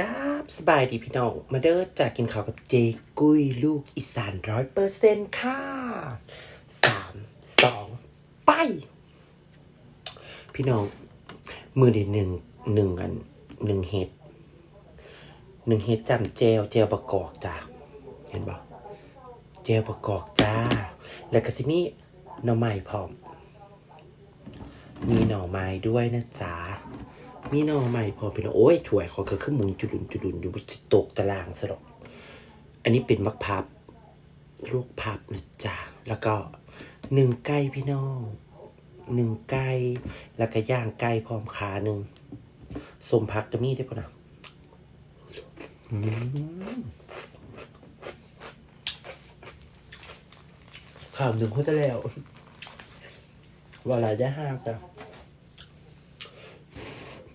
กราบสบายดีพี่น้อง มาเด้อจากกินข้าวกับเจกุ้ยลูกอีสานร้อยเปอร์เซ็นต์ค่ะสามสองไป พี่น้อง มือดีหนึ่งหนึ่งอันหนึ่งเห็ดหนึ่งเห็ดจำเจลเจลประกอบจ้าเห็นบ่เจลประกอบจ้า แล้วก็สิมีหน่อไม้พร้อม มีหน่อไม้ด้วยนะจ๊ะ มีหน่อไม้พร้อมเป็นโอ้ยถวยขอก็ขึ้นหมุนจุลุนจุลุนอยู่บนตกตารางสะดอกอันนี้เป็นมักพับลูกพับนะจ๊ะแล้วก็หนึ่งไก่พี่น้องหนึ่งไก่แล้วก็ย่างไก่พร้อมขาหนึ่งสมพักจะมีได้ปะนะอืมข่าวหนึ่งเขาจะแล้วเวลาได้ห้ามจ้ะ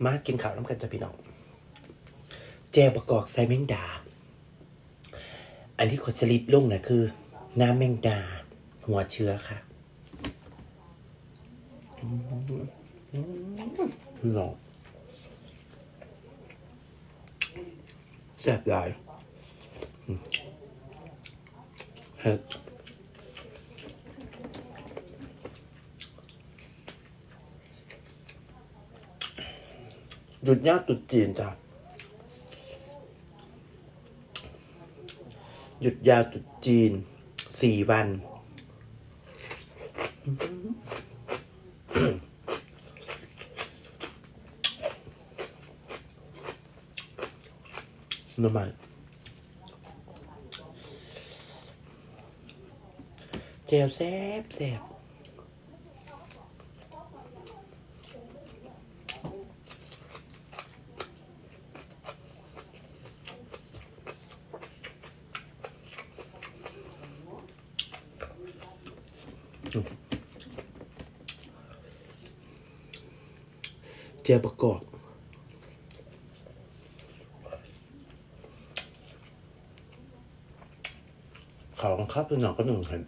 มากินข้าวน้ำกันจ้ะพี่น้องแจวประกอบไซแมงดา อันที่ขดสลิปลงนะคือ น้ำแมงดา หัวเชื้อค่ะพี่น้องแซ่บหลายเฮ็ด หยุดยาวตุดจีนจ้ะหยุดยาวตุดจีนสี่วันน้ำมันเจลแซบแซ่บ เจประกอบเขาบังคับเป็นหนอกก็หนึ่งเห็น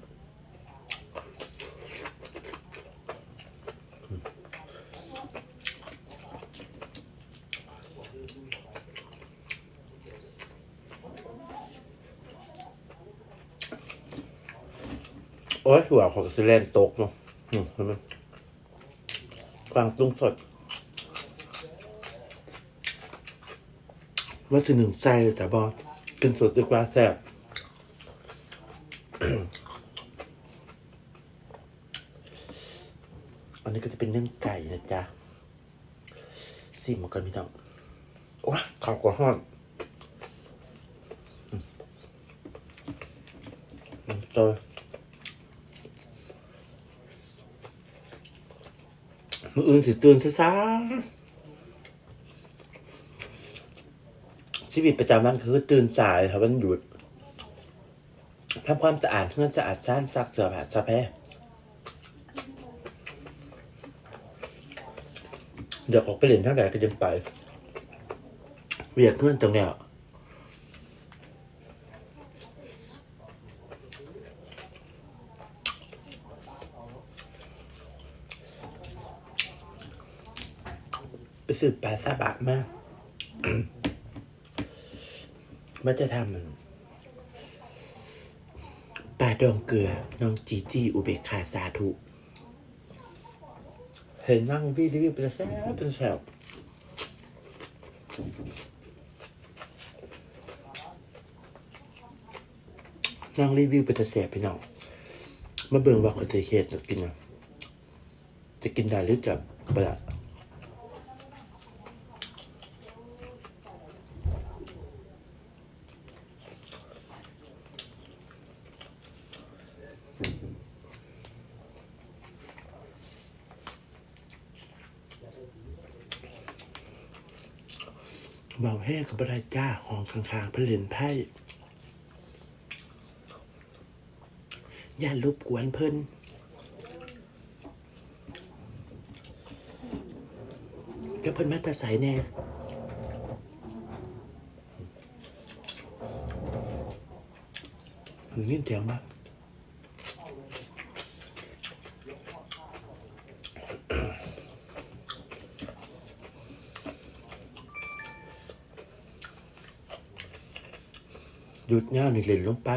โอ้ยหัวของสิเลนตกเนาะอืมเห็นไหมกวางตุ้งสด ว่าจะหนึ่งใจแต่บอกินสดดีกว่าแซ่บอันนี้ก็จะเป็นเนื้อไก่นะจ๊ะสิมากันพี่น้องว้าข้าวกระห้อนอืมอืมตัว มืออื่นสิตื่นช้าๆชีวิตประจำวันคือตื่นสายครับวันหยุดทำความสะอาดเพื่อนสะอาดซ่านซักเสื้อผ้าซักแพ้เดี๋ยวออกไปเล่นทั้งไหนก็จะไป เวียกเพื่อนตรงเนี้ย ไปสืบปลาซาบะมากมันจะทำมันปลาดองเกลือ น้องจีจีอุเบกขาสาธุ เห็นนั่งพี่รีวิวเป็นแซ่บเป็นแซ่บนั่งรีวิวเป็นแซ่บพี่น้องมาเบิ่งว่าคนจะเฮ็ดจะกินอะจะกินได้หรือจะเปล่า เบาแห้งกับอะรจ้าหองข้างๆเพนเล่นไพ่ย่ารบกวนเพิ่นก็เพิ่นมาตาใสแน่หรือยินเสียงบ้าง หยุดย่านี่เล่นลงไป